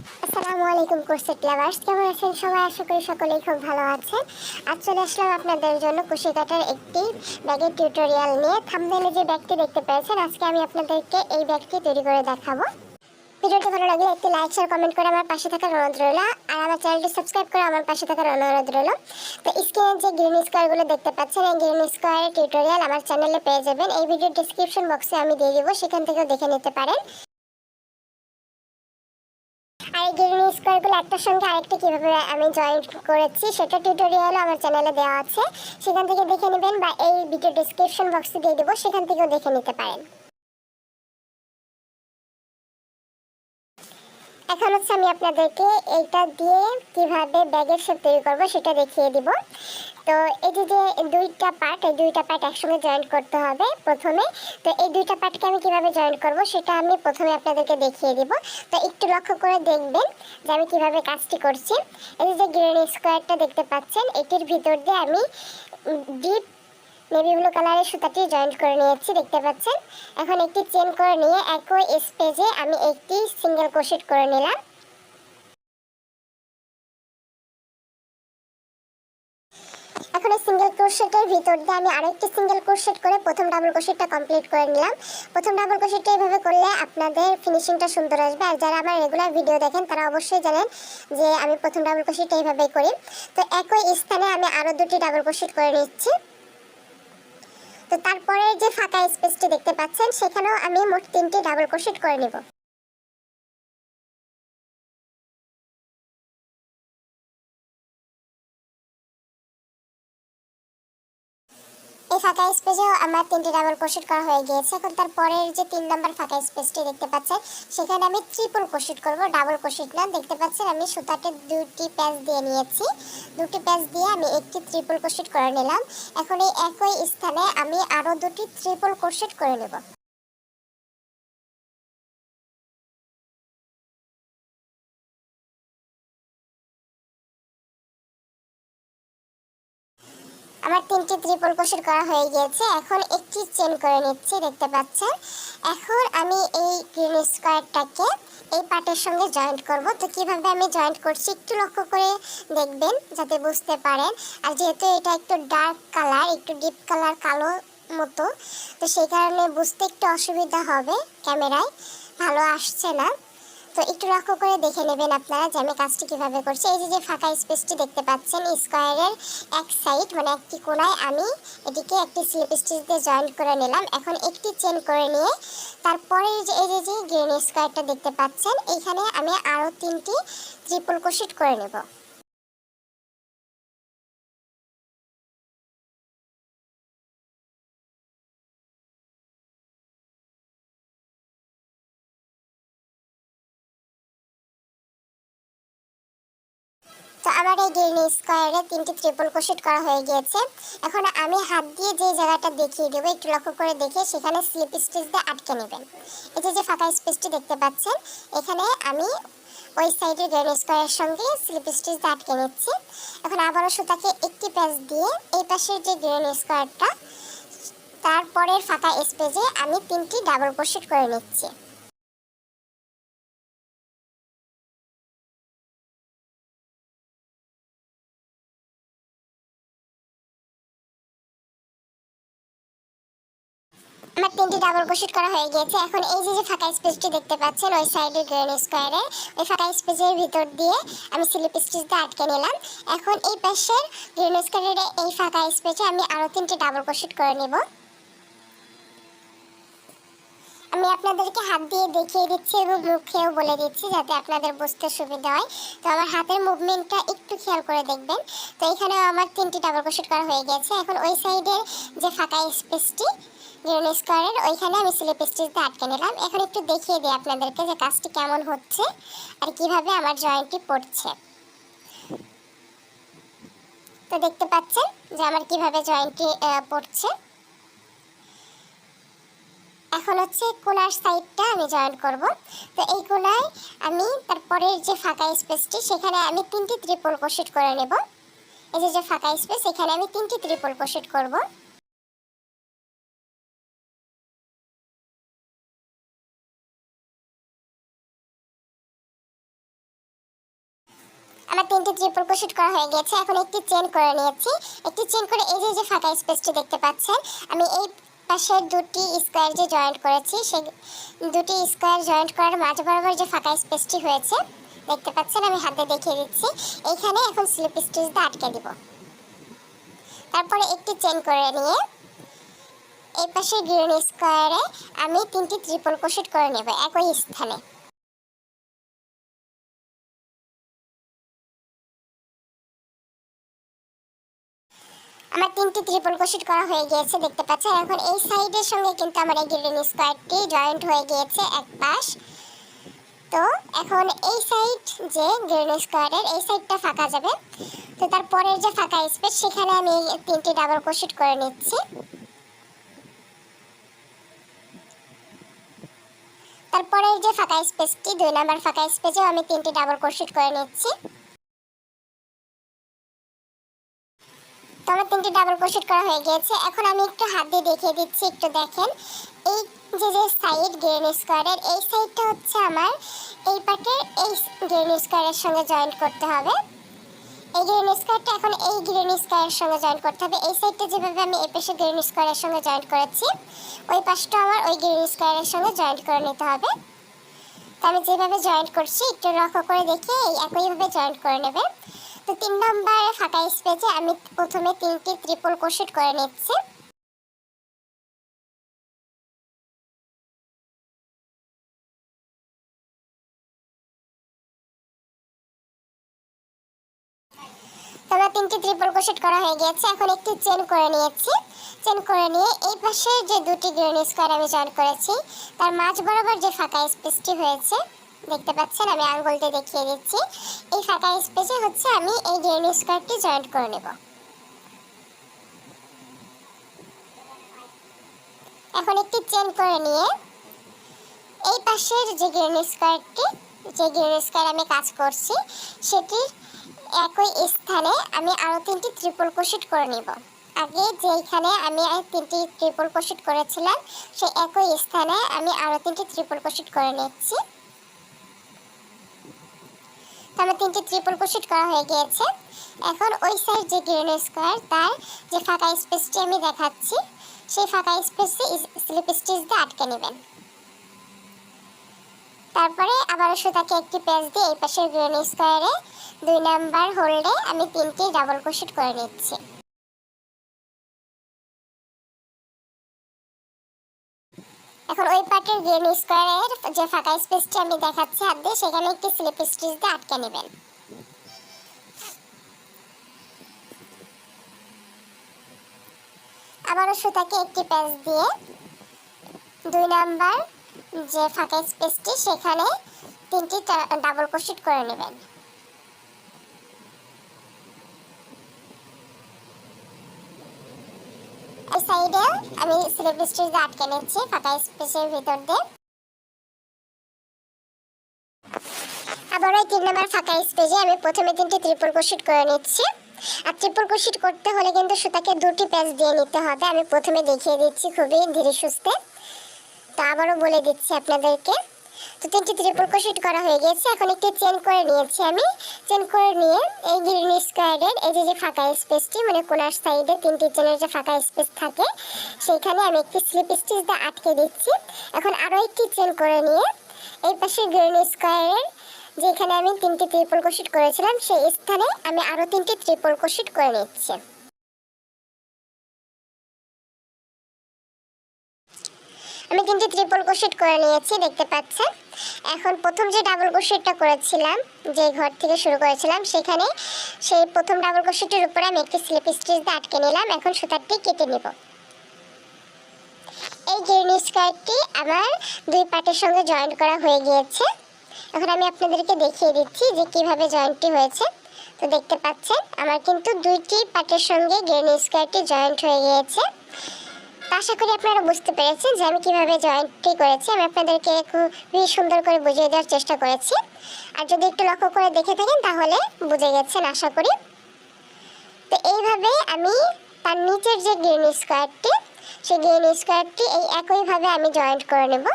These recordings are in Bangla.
আসসালামু আলাইকুম কোর্সেট লাভার্স কেমন আছেন সবাই? আশা করি সকলেই খুব ভালো আছেন। আজ চলে আসলাম আপনাদের জন্য কুশি কাটার একটি ব্যাগের টিউটোরিয়াল নিয়ে। থামনেলে যে ব্যাগটি দেখতে পেয়েছেন, আজকে আমি আপনাদেরকে এই ব্যাগটি তৈরি করে দেখাবো। ভিডিওটি ভালো লাগলে একটি লাইক শেয়ার কমেন্ট করে আমার পাশে থাকার অনুরোধ রইল। আর আমার চ্যানেলটি সাবস্ক্রাইব করে আমার পাশে থাকার অনুরোধ রইল। তো স্ক্রিনে যে গ্রিন স্কোয়ারগুলো দেখতে পাচ্ছেন, এই গ্রিন স্কোয়ারের টিউটোরিয়াল আমার চ্যানেলে পেয়ে যাবেন। এই ভিডিওর ডিসক্রিপশন বক্সে আমি দিয়ে দিব, সেখান থেকেও দেখে নিতে পারেন। আর এই গ্রিন স্কোয়ারগুলো একটার সঙ্গে আরেকটা কীভাবে আমি জয়েন করেছি, সেটা টিউটোরিয়াল আমার চ্যানেলে দেওয়া আছে। সেখান থেকে দেখে নেবেন বা এই ভিডিও ডিসক্রিপশন বক্সে দিয়ে দেবো, সেখান থেকেও দেখে নিতে পারেন। এখন হচ্ছে আমি আপনাদেরকে এইটা দিয়ে কীভাবে ব্যাগের শেপ তৈরি করব সেটা দেখিয়ে দিব। তো এই যে যে দুইটা পার্ট এই দুইটা পার্ট একসঙ্গে জয়েন্ট করতে হবে প্রথমে। তো এই দুইটা পার্টকে আমি কীভাবে জয়েন্ট করব সেটা আমি প্রথমে আপনাদেরকে দেখিয়ে দিব। তো একটু লক্ষ্য করে দেখবেন যে আমি কীভাবে কাজটি করছি। এই যে গ্রিন স্কোয়ারটা দেখতে পাচ্ছেন, এটির ভিতর দিয়ে আমি ডিপ নেভি ব্লু কালারের সুতাটি জয়েন্ট করে নিয়েছি, দেখতে পাচ্ছেন। এখন একটি চেন করে নিয়ে একই স্পেজে আমি একটি সিঙ্গেল ক্রোশেট করে নিলাম। এখন এই সিঙ্গেল ক্রোশেটের ভিতর দিয়ে আমি আরেকটি সিঙ্গেল ক্রোশেট করে প্রথম ডাবল ক্রোশেটটা কমপ্লিট করে নিলাম। প্রথম ডাবল ক্রোশেটটা এইভাবে করলে আপনাদের ফিনিশিংটা সুন্দর আসবে। আর যারা আমার রেগুলার ভিডিও দেখেন, তারা অবশ্যই জানেন যে আমি প্রথম ডাবল ক্রোশেটটা এইভাবেই করি। তো একই স্থানে আমি আরও দুটি ডাবল ক্রোশেট করে নিচ্ছি। তো তারপরে যে ফাঁকা স্পেসটি দেখতে পাচ্ছেন, সেখানেও আমি মোট তিনটি ডাবল ক্রোশেট করে নেব। ফাঁকা স্পেসেও আমার তিনটি ডাবল ক্রোশেট করা হয়ে গিয়েছে। এখন তার পরের যে তিন নম্বর ফাঁকা স্পেসটি দেখতে পাচ্ছেন, সেখানে আমি ট্রিপল ক্রোশেট করব ডাবল ক্রোশেট না। দেখতে পাচ্ছেন, আমি সুতাতে দুটি প্যাচ দিয়ে নিয়েছি। দুটি প্যাচ দিয়ে আমি একটি ট্রিপল ক্রোশেট করে নিলাম। এখন এই একই স্থানে আমি আরও দুটি ট্রিপল ক্রোশেট করে নেব। আমার তিনটি ত্রিপল ক্রোশেট করা হয়ে গিয়েছে। এখন একটি চেন করে নিচ্ছি, দেখতে পাচ্ছেন। এখন আমি এই গ্রিন স্কোয়ারটাকে এই পার্টের সঙ্গে জয়েন্ট করব। তো কীভাবে আমি জয়েন্ট করছি একটু লক্ষ্য করে দেখবেন, যাতে বুঝতে পারেন। আর যেহেতু এটা একটু ডার্ক কালার, একটু ডিপ কালার, কালো মতো, তো সেই কারণে বুঝতে একটু অসুবিধা হবে ক্যামেরায়। ভালো আসছে না। তো একটু লক্ষ্য করে দেখে নেবেন আপনারা যে আমি কাজটি কীভাবে করছি। এই যে যে ফাঁকা স্পেসটি দেখতে পাচ্ছেন, স্কোয়ারের এক সাইড মানে একটি কোনায় আমি এটিকে একটি স্লিপ স্টিচ দিয়ে জয়েন করে নিলাম। এখন একটি চেন করে নিয়ে তারপরে যে, এই যে যে গ্রিন স্কোয়ারটা দেখতে পাচ্ছেন এইখানে আমি আরও তিনটি ত্রিপল কোশিট করে নেব। আমার এই গ্রিন স্কোয়ারে তিনটি ট্রিপল ক্রোশেট করা হয়ে গিয়েছে। এখন আমি হাত দিয়ে যে জায়গাটা দেখিয়ে দেবো, একটু লক্ষ্য করে দেখে সেখানে স্লিপ স্টিচ দিয়ে আটকে নেবেন। এই যে যে ফাঁকা স্পেসটি দেখতে পাচ্ছেন, এখানে আমি ওই সাইডের গ্রিন স্কোয়ারের সঙ্গে স্লিপ স্টিচ দিয়ে আটকে নিচ্ছি। এখন আবারও সুতাকে একটি প্যাচ দিয়ে এই পাশের যে গ্রিন স্কোয়ারটা তারপরের ফাঁকা স্পেসে আমি তিনটি ডাবল ক্রোশেট করে নিচ্ছি। তিনটি ডাবল ক্রোশেট করা হয়ে গিয়েছে। এখন এই যে যে ফাঁকা স্পেসটি দেখতে পাচ্ছেন, ওই সাইডে গ্রেন স্কোয়ারে ওই ফাঁকা স্পেসের ভিতর দিয়ে আমি স্লিপ স্টিচ দিয়ে আটকে নিলাম। এখন এই পাশের গ্রেন স্কোয়ারের এই ফাঁকা স্পেসে আমি আরও তিনটি ডাবল ক্রোশেট করে নেব। আমি আপনাদেরকে হাত দিয়ে দেখিয়ে দিচ্ছি এবং মুখেও বলে দিচ্ছি যাতে আপনাদের বুঝতে সুবিধা হয়। তো আমার হাতের মুভমেন্টটা একটু খেয়াল করে দেখবেন। তো এখানে আমার তিনটি ডাবল ক্রোশেট করা হয়ে গেছে। এখন ওই সাইডের যে ফাঁকা স্পেসটি গ্রিন স্কোয়ারের ওইখানে আমি স্লিপ আটকে নিলাম। এখন একটু দেখিয়ে দিই আপনাদেরকে যে কাজটি কেমন হচ্ছে আর কীভাবে আমার জয়েন্টটি পড়ছে। তো দেখতে পাচ্ছেন যে আমার কীভাবে জয়েন্টটি পড়ছে। এখন হচ্ছে কোনার সাইডটা আমি জয়েন করব। তো এই কোনায় আমি তারপরের যে ফাঁকা স্পেসটি, সেখানে আমি তিনটি ত্রিপল কোশেট করে নেব। এই যে যে ফাঁকা স্পেস, এখানে আমি তিনটি ত্রিপল কোশেট করব। আমার তিনটি ট্রিপল ক্রোশেট করা হয়ে গেছে এখন একটি চেন করে নিয়েছি। একটি চেন করে এই যে যে ফাঁকা স্পেসটি দেখতে পাচ্ছেন, আমি এই পাশে দুটি স্কোয়ার যে জয়েন্ট করেছি, সেই দুটি স্কোয়ার জয়েন্ট করার মাঝ বরাবর যে ফাঁকা স্পেসটি হয়েছে, দেখতে পাচ্ছেন, আমি হাতে দেখিয়ে দিচ্ছি। এইখানে এখন স্লিপ স্টিচ দিয়ে আটকে দিব। তারপরে একটি চেন করে নিয়ে এই পাশে গ্রিন স্কোয়ারে আমি তিনটি ট্রিপল ক্রোশেট করে নেব একই স্থানে। আমার তিনটি ট্রিপল ক্রোশেট করা হয়ে গিয়েছে, দেখতে পাচ্ছেন এখন এই সাইডের সঙ্গে কিন্তু আমার এই গ্রিন স্কোয়ারটি জয়েন্ট হয়ে গিয়েছে এক পাশ। তো এখন এই সাইড যে গ্রিন স্কোয়ারের, এই সাইডটা ফাঁকা যাবে। তো তারপরের যে ফাঁকা স্পেস, সেখানে আমি তিনটি ডাবল ক্রোশেট করে নিচ্ছি। তারপরের যে ফাঁকা স্পেসটি, দুই নাম্বার ফাঁকা স্পেসেও আমি তিনটি ডাবল ক্রোশেট করে নিচ্ছি। আমার তিনটি ডাবল ক্রোশেট করা হয়ে গিয়েছে। এখন আমি একটু হাত দিয়ে দেখিয়ে দিচ্ছি, একটু দেখেন। এই যে যে সাইড গ্রেন স্কোয়ারের এই সাইডটা হচ্ছে আমার এই পার্টের এই গ্রেন স্কোয়ারের সঙ্গে জয়েন্ট করতে হবে। এই গ্রেন স্কোয়ারটা এখন এই গ্রেন স্কোয়ারের সঙ্গে জয়েন্ট করতে হবে। এই সাইডটা যেভাবে আমি এই পাশে গ্রেন স্কোয়ারের সঙ্গে জয়েন্ট করেছি, ওই পাশটা আমার ওই গ্রেন স্কোয়ারের সঙ্গে জয়েন্ট করে নিতে হবে। তো আমি যেভাবে জয়েন্ট করছি, একটু লক্ষ্য করে দেখে এই একইভাবে জয়েন্ট করে নেবে। তো তিন নম্বর ফাঁকা স্পেসে আমি প্রথমে তিনটি ত্রিপল ক্রোশেট করে নিচ্ছি। তিনটি ত্রিপল ক্রোশেট করা হয়ে গিয়েছে, এখন একটি চেন করে নিয়েছি। চেন করে নিয়ে এই পাশে যে দুটি গ্রিন স্কোয়ার আমি জয়েন করেছি, তার মাঝ বরাবর যে ফাঁকা স্পেসটি হয়েছে দেখতে পাচ্ছেন, আমি আঙ্গুলটি দেখিয়ে দিচ্ছি। এই ফাঁকা স্পেসে হচ্ছে আমি এই গ্রিন স্কোয়ারটি জয়েন্ট করে নেব। এখন একটি চেন করে নিয়ে এই পাশের যে গ্রিন স্কোয়ারটি যে গ্রিন স্কোয়ার আমি কাজ করছি, সেটির একই স্থানে আমি আরও তিনটি ত্রিপল ক্রোশেট করে নিব। আগে যেইখানে আমি তিনটি ত্রিপল ক্রোশেট করেছিলাম, সেই একই স্থানে আমি আরও তিনটি ত্রিপল ক্রোশেট করে নিচ্ছি। আমার তিনটি ত্রিপল ক্রোশেট করা হয়ে গিয়েছে। এখন ওই সাইড যে গ্রিন স্কোয়ার তার যে ফাঁকা স্পেসটি আমি দেখাচ্ছি, সেই ফাঁকা স্পেসে স্লিপ স্টিচ দিয়ে আটকে নেবেন। তারপরে আবার সুতাকে একটি পেজ দিয়ে এই পাশের গ্রিন স্কোয়ারে দুই নাম্বার হোল্ডে আমি তিনটি ডাবল ক্রোশেট করে নিচ্ছি। এখন ওই পার্টের গ্রিন স্কোয়ারের যে ফাঁকা স্পেসটি আমি দেখাচ্ছি হাত দিয়ে, সেখানে একটি স্লিপ স্টিচ দিয়ে আটকে নেবেন। আবারও সুতাকে একটি পেজ দিয়ে দুই নাম্বার যে ফাঁকা স্পেসটি, সেখানে তিনটি ডাবল ক্রোশেট করে নেবেন। সাইডে আমি স্লিপ স্টিচ আটকে নিচ্ছি ফাঁকা স্পেসের ভিতর দিয়ে। আবার ওই তিন নম্বর ফাঁকা স্পেসে আমি প্রথমে তিনটি ত্রিপুর ক্রোশেট করে নিচ্ছি। আর ত্রিপুর ক্রোশেট করতে হলে কিন্তু সুতাকে দুটি পেজ দিয়ে নিতে হবে। আমি প্রথমে দেখিয়ে দিচ্ছি খুবই ধীরে সুস্থে। তো আবারও বলে দিচ্ছি আপনাদেরকে। তো তিনটি ত্রিপুর ক্রোশেট করা হয়ে গেছে এখন একটি চেন করে নিয়েছি আমি। চেন করে নিয়ে এই গ্রিন স্কোয়ারের এই যে যে ফাঁকা স্পেসটি মানে কোনার সাইডে তিনটি চেনের যে ফাঁকা স্পেস থাকে, সেইখানে আমি একটি স্লিপ স্টিচ দিয়ে আটকে দিচ্ছি। এখন আরও একটি চেন করে নিয়ে এই পাশে গ্রিন স্কোয়ারের যেখানে আমি তিনটি ত্রিপল কোশিট করেছিলাম, সেই স্থানে আমি আরও তিনটি ত্রিপল ক্রোশেট করে নিচ্ছি। আমি কিন্তু ট্রিপল ক্রোশেট করে নিয়েছি, দেখতে পাচ্ছেন। এখন প্রথম যে ডাবল ক্রোশেটটা করেছিলাম, যে ঘর থেকে শুরু করেছিলাম, সেখানে সেই প্রথম ডাবল ক্রোশেটের উপরে আমি একটি স্লিপ স্টিচ দিয়ে আটকে নিলাম, এখন সুতারটি কেটে নেব। এই গ্রিন স্কার্টটি আমার দুই পার্টের সঙ্গে জয়েন্ট করা হয়ে গিয়েছে। এখন আমি আপনাদেরকে দেখিয়ে দিচ্ছি যে কীভাবে জয়েন্টটি হয়েছে। তো দেখতে পাচ্ছেন, আমার কিন্তু দুইটি পার্টের সঙ্গে গ্রিন স্কার্টটি জয়েন্ট হয়ে গিয়েছে। আশা করি আপনারা বুঝতে পেরেছেন যে আমি কীভাবে জয়েন্টটি করেছি। আমি আপনাদেরকে খুবই সুন্দর করে বুঝিয়ে দেওয়ার চেষ্টা করেছি। আর যদি একটু লক্ষ্য করে দেখে থাকেন, তাহলে বুঝে গেছেন, আশা করি। তো এইভাবে আমি তার নিচের যে গ্রিন স্কোয়ারটি সেই গ্রিন স্কোয়ারটি এই একইভাবে আমি জয়েন্ট করে নেব।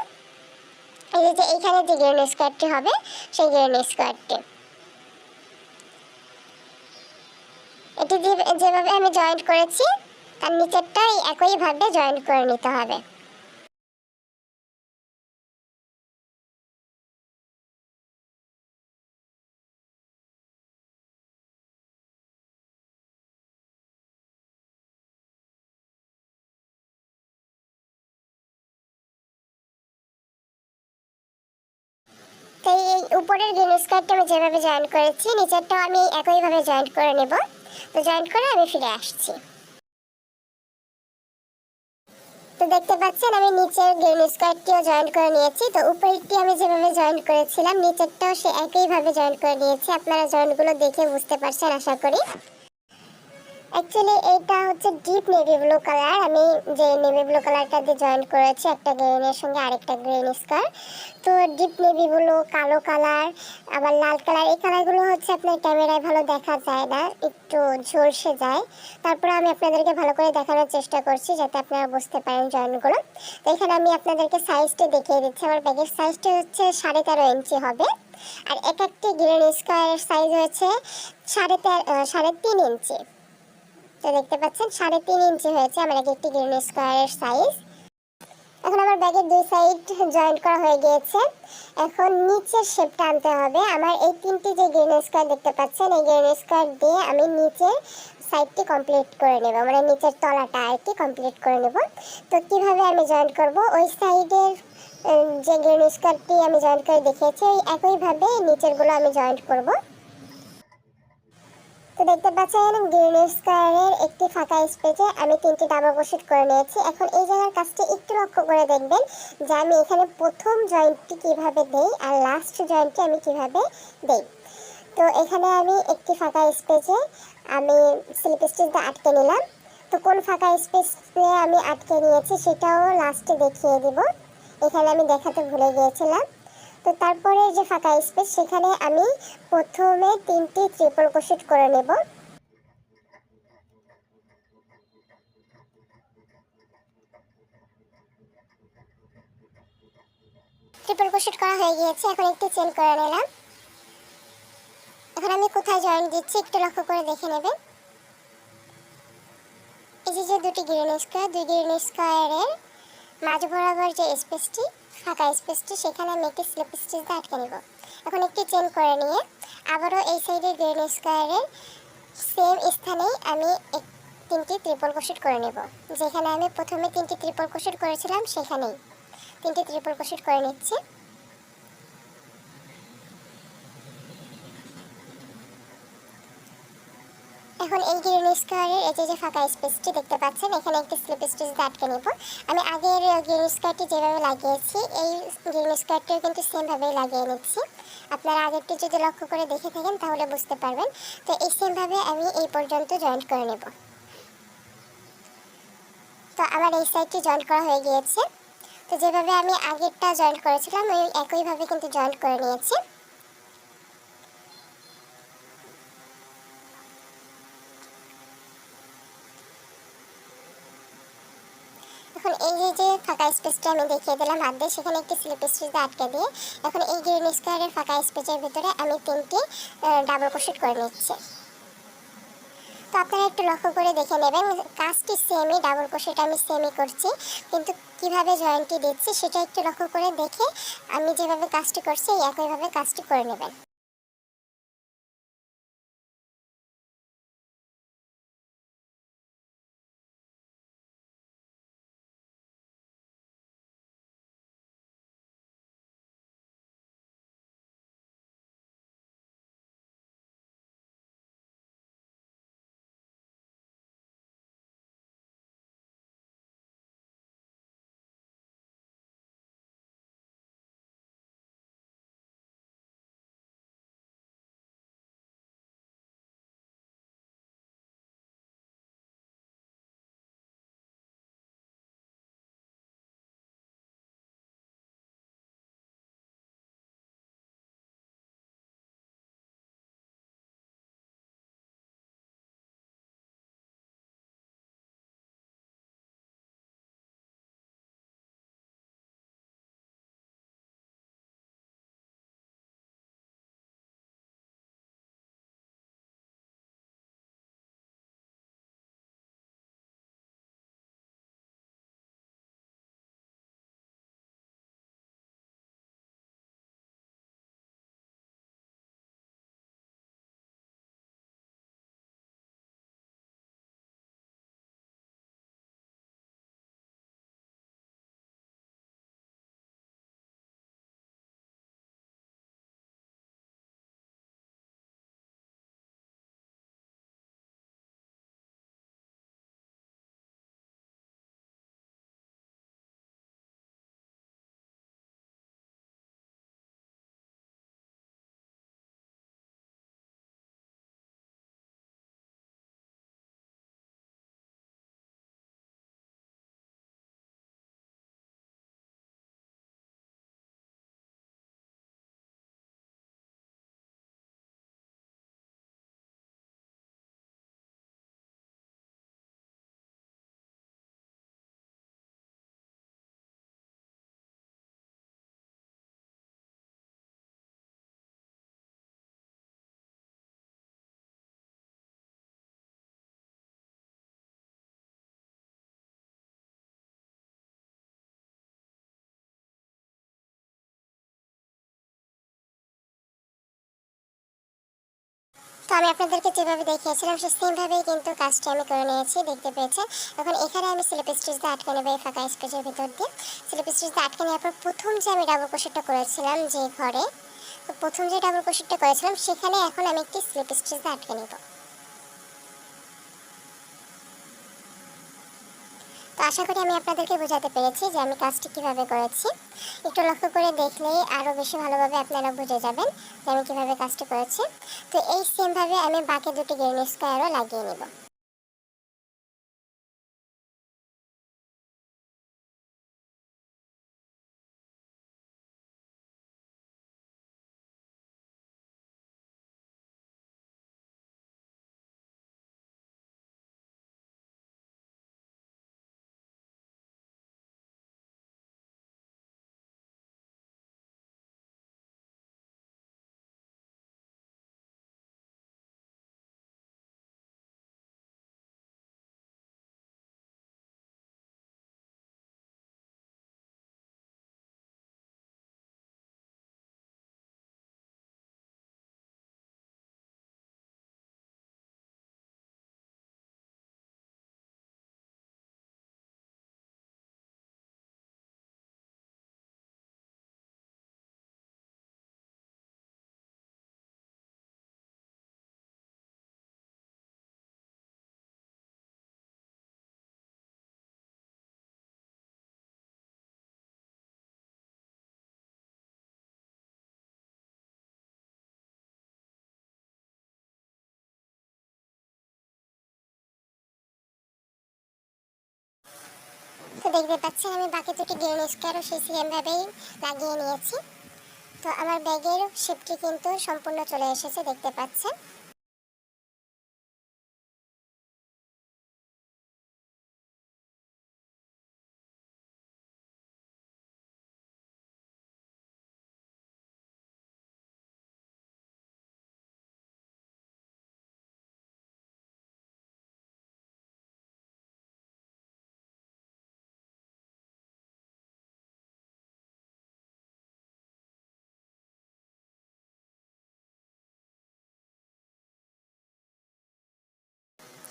এই যে এইখানে যে গ্রিন স্কোয়ারটি হবে, সেই গ্রিন স্কোয়ারটি এটি যেভাবে আমি জয়েন্ট করেছি তার নিচেরটাই একইভাবে জয়েন করে নিতে হবে। তো এই উপরের গ্রিন স্কার্টটা আমি যেভাবে জয়েন করেছি, নিচেরটাও আমি একইভাবে জয়েন করে নেব। তো জয়েন করে আমি ফিরে আসছি। তো দেখতে পাচ্ছেন, আমি নিচের গ্রিন স্কোয়ারটিও জয়েন করে নিয়েছি। তো উপরেরটি আমি যেভাবে জয়েন করেছিলাম, নিচেরটাও সে একইভাবে জয়েন করে নিয়েছি। আপনারা জয়েন্টগুলো দেখে বুঝতে পারছেন, আশা করি। অ্যাকচুয়ালি এইটা হচ্ছে ডিপ নেভি ব্লু কালার আমি যে নেভি ব্লু কালারটা দিয়ে জয়েন করেছি, একটা গ্রিনের সঙ্গে আরেকটা গ্রিন স্কার তো ডিপ নেভি ব্লু কালো কালার আবার লাল কালার এই কালারগুলো হচ্ছে আপনার ক্যামেরায় ভালো দেখা যায় না, একটু ঝলসে যায়। তারপরে আমি আপনাদেরকে ভালো করে দেখানোর চেষ্টা করছি, যাতে আপনারা বুঝতে পারেন জয়েন্টগুলো তো এখানে আমি আপনাদেরকে সাইজটা দেখিয়ে দিচ্ছি, আমার ব্যাগের সাইজটা হচ্ছে সাড়ে তেরো ইঞ্চি হবে। আর এক একটি গ্রিন স্কোয়ারের সাইজ হচ্ছে সাড়ে তেরো সাড়ে তিন ইঞ্চি। তো দেখতে পাচ্ছেন, সাড়ে তিন ইঞ্চি হয়েছে, আমার এক একটি গ্রিন স্কোয়ারের সাইজ এখন আমার ব্যাগের দুই সাইড জয়েন্ট করা হয়ে গিয়েছে। এখন নিচের শেপটা আনতে হবে। আমার এই তিনটি যে গ্রিন স্কোয়ার দেখতে পাচ্ছেন, এই গ্রিন স্কোয়ার দিয়ে আমি নিচের সাইডটি কমপ্লিট করে নেব। মানে নিচের তলাটা আর কি কমপ্লিট করে নেব। তো কীভাবে আমি জয়েন্ট করব? ওই সাইডের যে গ্রিন স্কোয়ারটি আমি জয়েন্ট করে দেখিয়েছি, ওই একইভাবে নিচেরগুলো আমি জয়েন্ট করব। তো দেখতে পাচ্ছেন, গ্রিন স্কোয়ারের একটি ফাঁকা স্পেসে আমি তিনটি ডাবল ক্রোশেট করে নিয়েছি। এখন এই জায়গার কাজটা একটু লক্ষ্য করে দেখবেন যে আমি এখানে প্রথম জয়েন্টটি কীভাবে দেই আর লাস্ট জয়েন্টটি আমি কীভাবে দেই। তো এখানে আমি একটি ফাঁকা স্পেসে আমি স্লিপ স্টিচ দিয়ে আটকে নিলাম। তো কোন ফাঁকা স্পেসে আমি আটকে নিয়েছি সেটাও লাস্টে দেখিয়ে দিব। এখানে আমি দেখাতে ভুলে গিয়েছিলাম। তো তারপরে যে ফাঁকা স্পেস সেখানে আমি প্রথমে তিনটি ট্রিপল ক্রোশেট করে নেব। ট্রিপল ক্রোশেট করা হয়ে গিয়েছে, এখন একটু চেন করে নিলাম। এখন আমি কোথায় জয়েন দিচ্ছি একটু লক্ষ্য করে দেখে নেবেন। এই যে যে দুটি গ্রিন স্কোয়ার দুই গ্রিন স্কোয়ারের মাঝ বরাবর যে স্পেসটি ফাঁকা স্পেসটি, সেখানে আমি একটি স্লিপ স্টিচ দিয়ে আটকে নিব। এখন একটি চেন করে নিয়ে আবারও এই সাইডে গ্রিন স্কোয়ারের সেম স্থানেই আমি তিনটি ত্রিপল কোশিট করে নেব। যেখানে আমি প্রথমে তিনটি ত্রিপল কোশিট করেছিলাম, সেখানেই তিনটি ত্রিপল কোশিট করে নিচ্ছি। এখন এই গ্রিন স্কোয়ারের এই যে ফাঁকা স্পেসটি দেখতে পাচ্ছেন, এখানে একটি স্লিপ স্টিচ আটকে নেব। আমি আগের গ্রিন স্কোয়ারটি যেভাবে লাগিয়েছি, এই গ্রিন স্কোয়ারটিও কিন্তু সেমভাবেই লাগিয়ে নিচ্ছি। আপনারা আগেরটি যদি লক্ষ্য করে দেখে থাকেন, তাহলে বুঝতে পারবেন। তো এই সেমভাবে আমি এই পর্যন্ত জয়েন্ট করে নেব। তো আমার এই সাইডটি জয়েন্ট করা হয়ে গিয়েছে। তো যেভাবে আমি আগেরটা জয়েন্ট করেছিলাম, ওই একইভাবে কিন্তু জয়েন্ট করে নিয়েছি এখন এই যে ফাঁকা স্পেসটা আমি দেখিয়ে দিলাম হাত দিয়ে সেখানে একটি স্লিপ স্টিচ আটকে দিয়ে এখন এই গ্রিন স্কোয়ারের ফাঁকা স্পেসের ভিতরে আমি তিনটি ডাবল ক্রোশেট করে নিচ্ছি। তো আপনারা একটু লক্ষ্য করে দেখে নেবেন, কাজটি সেমই ডাবল ক্রোশেট আমি সেমই করছি, কিন্তু কীভাবে জয়েন্টটি দিচ্ছি সেটা একটু লক্ষ্য করে দেখে আমি যেভাবে কাজটি করছি একইভাবে কাজটি করে নেবেন। তো আমি আপনাদেরকে যেভাবে দেখিয়েছিলাম সে সেমভাবেই কিন্তু কাজটি আমি করে নিয়েছি, দেখতে পেয়েছেন। এখন এখানে আমি স্লিপ স্টিচটা আটকে নেব এই ফাঁকা স্পেসের ভিতর দিয়ে। স্লিপ স্টিচটা আটকে নেওয়ার পর প্রথম যে আমি ডাবল ক্রোশেটটা করেছিলাম যে ঘরে, তো প্রথম যে ডাবল ক্রোশেটটা করেছিলাম, সেখানে এখন আমি একটি স্লিপ স্টিচ দিয়ে আটকে নেব। তো আশা করি আমি আপনাদেরকে বোঝাতে পেরেছি যে আমি কাজটি কীভাবে করেছি। একটু লক্ষ্য করে দেখলেই আরও বেশি ভালোভাবে আপনারা বুঝে যাবেন যে আমি কীভাবে কাজটি করেছি। তো এই সেমভাবে আমি বাকি দুটি গ্রেন স্কোয়ারও লাগিয়ে নেব। তো দেখতে পাচ্ছেন, আমি বাকি দুটি গ্রিন স্কোয়ারও সেই সেমভাবেই লাগিয়ে নিয়েছি। তো আমার ব্যাগের শেপটি কিন্তু সম্পূর্ণ চলে এসেছে, দেখতে পাচ্ছেন।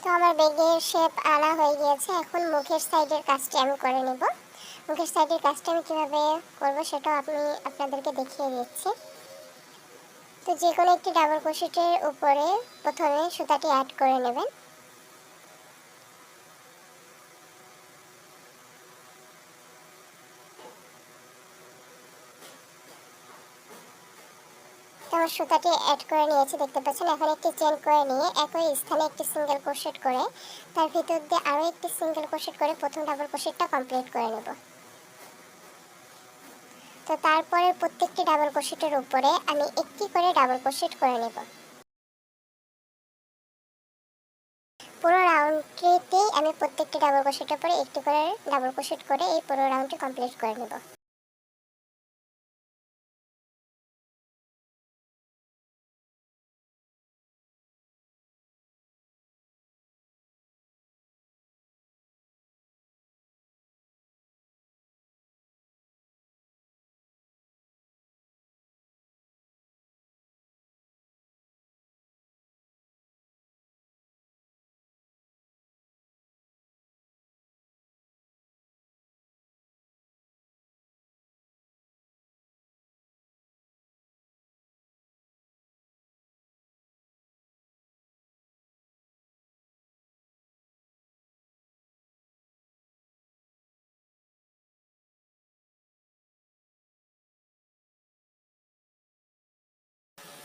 তো আমার বেগের শেপ আনা হয়ে গিয়েছে। এখন মুখের সাইডের কাজটি আমি করে নেব। মুখের সাইডের কাজটা আমি কীভাবে করব সেটাও আমি আপনাদেরকে দেখিয়ে দিচ্ছি। তো যে কোনো একটি ডাবল ক্রোশেটের উপরে প্রথমে সুতাটি অ্যাড করে নেবেন। সুতাটি অ্যাড করে নিয়েছি, দেখতে পাচ্ছেন? এখন একটি চেন করে নিয়ে একই স্থানে একটি সিঙ্গেল ক্রোশেট করে তার ভিতর দিয়ে আরও একটি সিঙ্গেল ক্রোশেট করে প্রথম ডাবল ক্রোশেটটা কমপ্লিট করে নেব। তো তারপরে প্রত্যেকটি ডাবল ক্রোশেটের উপরে আমি একটি করে ডাবল ক্রোশেট করে নেব। পুরো রাউন্ডটিতেই আমি প্রত্যেকটি ডাবল ক্রোশেটের পরে একটি করে ডাবল ক্রোশেট করে এই পুরো রাউন্ডটি কমপ্লিট করে নেব।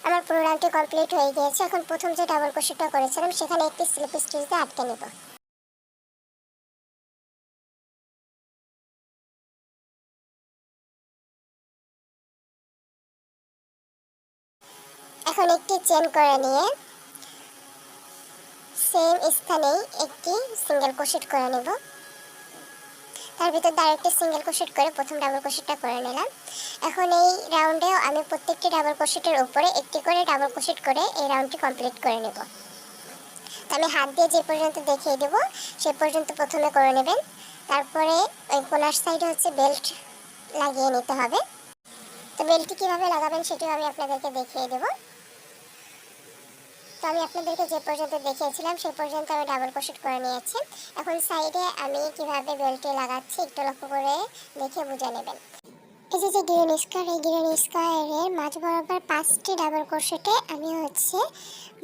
আমার পুরো রাউন্ডটি কমপ্লিট হয়ে গিয়েছে। এখন প্রথম যে ডাবল ক্রোশেটটা করেছিলাম, সেখানে একটি স্লিপ স্টিচ দিয়ে আটকে নেব। এখন একটি চেন করে নিয়ে সেম স্থানেই একটি সিঙ্গেল ক্রোশেট করে নেব। তার ভিতর দিয়ে আরেকটি সিঙ্গেল ক্রোশেট করে প্রথম ডাবল ক্রোশেটটা করে নিলাম। এখন এই রাউন্ডেও আমি প্রত্যেকটি ডাবল ক্রোশেটের উপরে একটি করে ডাবল ক্রোশেট করে এই রাউন্ডটি কমপ্লিট করে নেব। আমি হাত দিয়ে যে পর্যন্ত দেখিয়ে দেব, সে পর্যন্ত প্রথমে করে নেবেন। তারপরে ওই কোনার সাইডে হচ্ছে বেল্ট লাগিয়ে নিতে হবে। তো বেল্টটি কীভাবে লাগাবেন সেটিও আমি আপনাদেরকে দেখিয়ে দেবো। তো আমি আপনাদেরকে যে পর্যন্ত দেখিয়েছিলাম, সেই পর্যন্ত আমি ডাবল ক্রোশেট করে নিয়েছি। এখন সাইডে আমি কীভাবে বেল্টে লাগাচ্ছি একটু লক্ষ্য করে দেখে বুঝে নেবেন। এই যে যে গ্রিন স্কোয়ার এই গ্রিন স্কোয়ারের মাঝ বরাবর পাঁচটি ডাবল ক্রোশেটে আমি হচ্ছে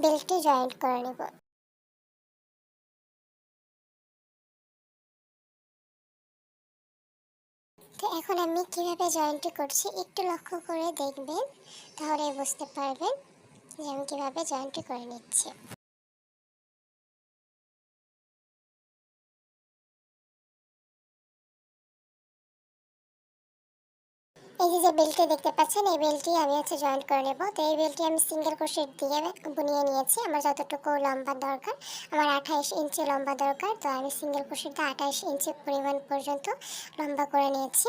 বেল্টটি জয়েন্ট করে নেব। তো এখন আমি কীভাবে জয়েন্টটি করছি একটু লক্ষ্য করে দেখবেন, তাহলে বুঝতে পারবেন। যে আমি কীভাবে জয়েন্ট করে নিচ্ছি। এই যে যে বেল্টটি দেখতে পাচ্ছেন, এই বেল্টটি আমি হচ্ছে জয়েন্ট করে নেব। তো এই বেল্টটি আমি সিঙ্গেল ক্রোশেট দিয়ে বুনিয়ে নিয়েছি। আমার যতটুকু লম্বা দরকার, আমার আঠাইশ ইঞ্চি লম্বা দরকার, তো আমি সিঙ্গেল ক্রোশেট দিয়ে আঠাইশ ইঞ্চি পরিমাণ পর্যন্ত লম্বা করে নিয়েছি।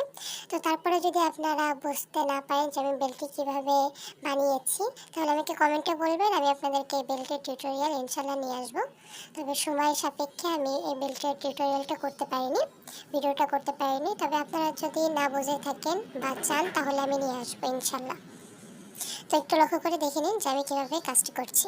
তো তারপরে যদি আপনারা বুঝতে না পারেন যে আমি বেল্টটি কীভাবে বানিয়েছি, তাহলে আমাকে কমেন্টে বলবেন, আমি আপনাদেরকে এই বেল্টের টিউটোরিয়াল ইনশাল্লাহ নিয়ে আসব। তবে সময় সাপেক্ষে আমি এই বেল্টের টিউটোরিয়ালটা করতে পারিনি ভিডিওটা করতে পারিনি। তবে আপনারা যদি না বুঝে থাকেন, বা চান, তাহলে আমি নিয়ে আসব ইনশাল্লাহ। তো একটু লক্ষ্য করে দেখে নিন যে আমি কীভাবে কাজটি করছি।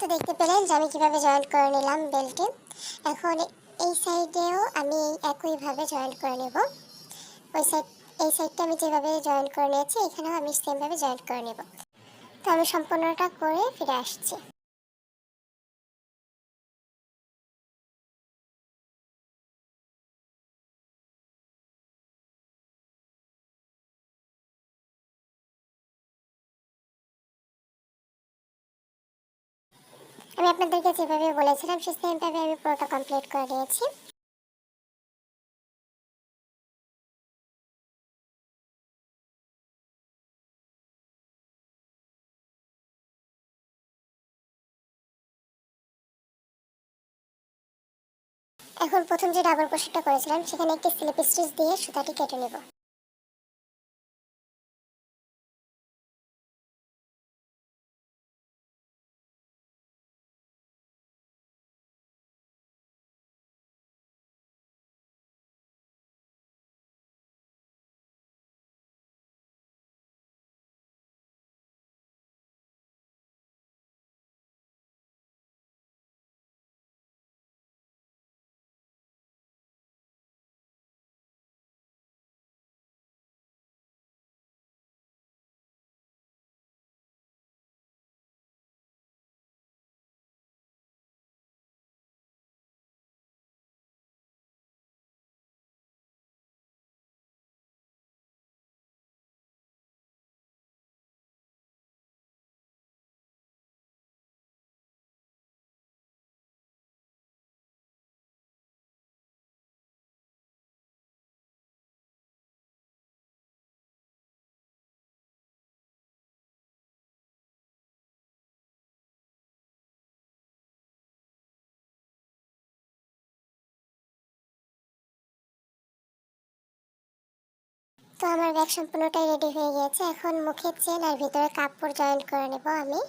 তো দেখতে পেলেন যে আমি কীভাবে জয়েন্ট করে নিলাম বেল্টে এখন এই সাইডেও আমি একইভাবে জয়েন্ট করে নেব। ওই সাইড এই সাইডটা আমি যেভাবে জয়েন্ট করে নিয়েছি, এখানেও আমি সেমভাবে জয়েন্ট করে নেব। তো আমি সম্পূর্ণটা করে ফিরে আসছি। আপনাদেরকে যেভাবে বলেছিলাম, সেই সেমভাবে আমি পুরোটা কমপ্লিট করে নিয়েছি। এখন প্রথম যে ডাবল ক্রোশেটটা করেছিলাম, সেখানে একটি স্লিপ স্টিচ দিয়ে সুতাটি কেটে নেব। তো আমার ব্যাগ সম্পূর্ণটাই রেডি হয়ে গিয়েছে। এখন মুখে চেন আর ভিতরে কাপড় জয়েন্ট করে নেব আমি।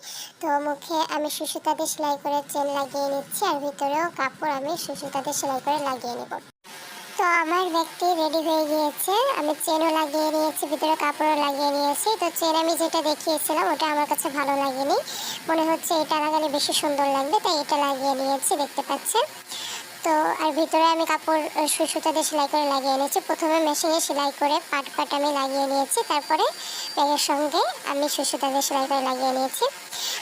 তো মুখে আমি সুসুতা দিয়ে সেলাই করে চেন লাগিয়ে নিচ্ছি আর ভিতরেও কাপড় আমি সুসুতা দিয়ে সেলাই করে লাগিয়ে নেব। তো আমার ব্যাগটি রেডি হয়ে গিয়েছে। আমি চেনও লাগিয়ে নিয়েছি ভিতরে কাপড়ও লাগিয়ে নিয়েছি। তো চেন আমি যেটা দেখিয়েছিলাম, ওটা আমার কাছে ভালো লাগেনি। মনে হচ্ছে এটা লাগালে বেশি সুন্দর লাগবে, তাই এটা লাগিয়ে নিয়েছি, দেখতে পাচ্ছেন? তো আর ভিতরে আমি কাপড় সুই সুতা দিয়ে সেলাই করে লাগিয়ে নিয়েছি প্রথমে মেশিনে সেলাই করে পাট পাট আমি লাগিয়ে নিয়েছি। তারপরে ব্যাগের সঙ্গে আমি সুই সুতা দিয়ে সেলাই করে লাগিয়ে নিয়েছি।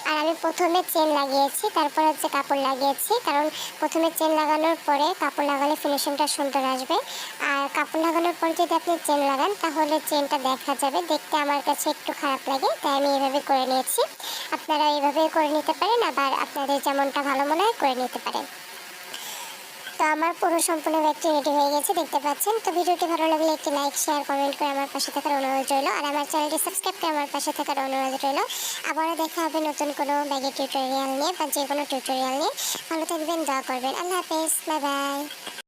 আর আমি প্রথমে চেন লাগিয়েছি, তারপরে হচ্ছে কাপড় লাগিয়েছি। কারণ প্রথমে চেন লাগানোর পরে কাপড় লাগালে ফিনিশিংটা সুন্দর আসবে। আর কাপড় লাগানোর পর যদি আপনি চেন লাগান, তাহলে চেনটা দেখা যাবে। দেখতে আমার কাছে একটু খারাপ লাগে, তাই আমি এইভাবে করে নিয়েছি। আপনারা এইভাবে করে নিতে পারেন, আবার আপনাদের যেমনটা ভালো মনে হয়, করে নিতে পারেন। তো আমার পুরো সম্পূর্ণ ব্যাগটি রেডি হয়ে গেছে, দেখতে পাচ্ছেন। তো ভিডিওটি ভালো লাগলে একটি লাইক শেয়ার কমেন্ট করে আমার পাশে থাকার অনুরোধ রইল। আর আমার চ্যানেলটি সাবস্ক্রাইব করে আমার পাশে থাকার অনুরোধ রইল। আবারও দেখা হবে নতুন কোনো ব্যাগের টিউটোরিয়াল নিয়ে বা যে কোনো টিউটোরিয়াল নিয়ে। ভালো থাকবেন, দোয়া করবেন। আল্লাহ হাফেজ বাই বাই